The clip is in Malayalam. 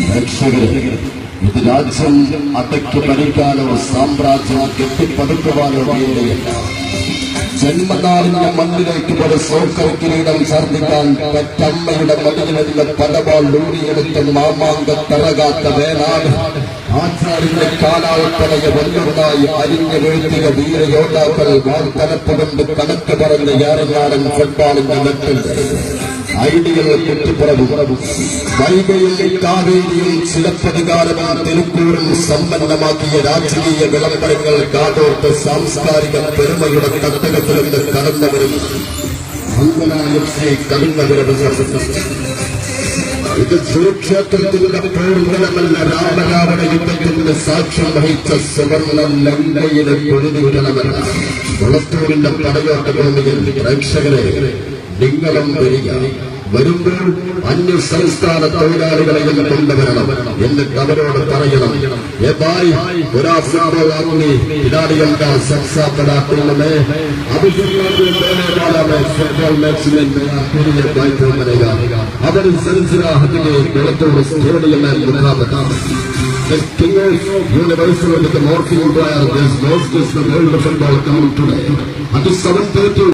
പ്രേക്ഷകരെ ഇത് രാജ്യം അടക്കി ഭരിക്കാനോ സാമ്രാജ്യം കെട്ടിപ്പടുക്കുവാനോ വേണ്ടിയല്ല ജന്മനാളിന്റെ മണ്ണിലേക്ക് ഒരു സോക്കർ കിരീടം ഛർദ്ദിക്കാൻ പെറ്റമ്മയുടെ മടിയിലുള്ള പലവാൾ ലൂരിയെടുത്ത് മാമാങ്ക തറകാത്ത വേനാട് ആചാര്യന്റെ കാലാവത്തലയ വല്ലുണ്ടായി അരിഞ്ഞു വീഴ്ത്തിയ വീരയോദ്ധാക്കൾ വാർത്തലപ്പുകൊണ്ട് കണക്ക് പറഞ്ഞ ഏറനാടൻ ഫുട്ബോളിന്റെ നെട്ടുണ്ട് ഐഡിയൽ കുറ്റിപ്പുറവും വൈകയും കാവേരിയും ചിലപ്പതികാരവും തിരുക്കൂറും സമ്പന്നമാക്കിയ രാജകീയ വിളംബരങ്ങൾ കാതോർത്ത് സാംസ്കാരിക പെരുമയുടെ തട്ടകത്തിൽ നിന്ന് കടന്നവരും കടന്നവരും ഇത് സുരക്ഷേത്രത്തിന്റെ പൂർണമല്ല രാമരാവണ യുദ്ധത്തിന്റെ സാക്ഷ്യം വഹിച്ച സുവർണ ലങ്കയിലെ പൊഴുതിക്കണമെന്ന കുളത്തൂരിന്റെ പടയോട്ട ഭൂമിയിൽ പ്രേക്ഷകരെ നിങ്ങളും വരിക. വരുമ്പോൾ അന്യ സംസ്ഥാന തൊഴിലാളികളെയും കൊണ്ടുവരണം എന്നിട്ട് അവരോട് പറയണം അവർ സൻസിരാഹത്തിന്റെ കുളത്തോട് സ്റ്റേഡിയം മുഖാമുഖം The Kingers University of the Morphine Empire, this was just the world of football coming today. At the 7.30,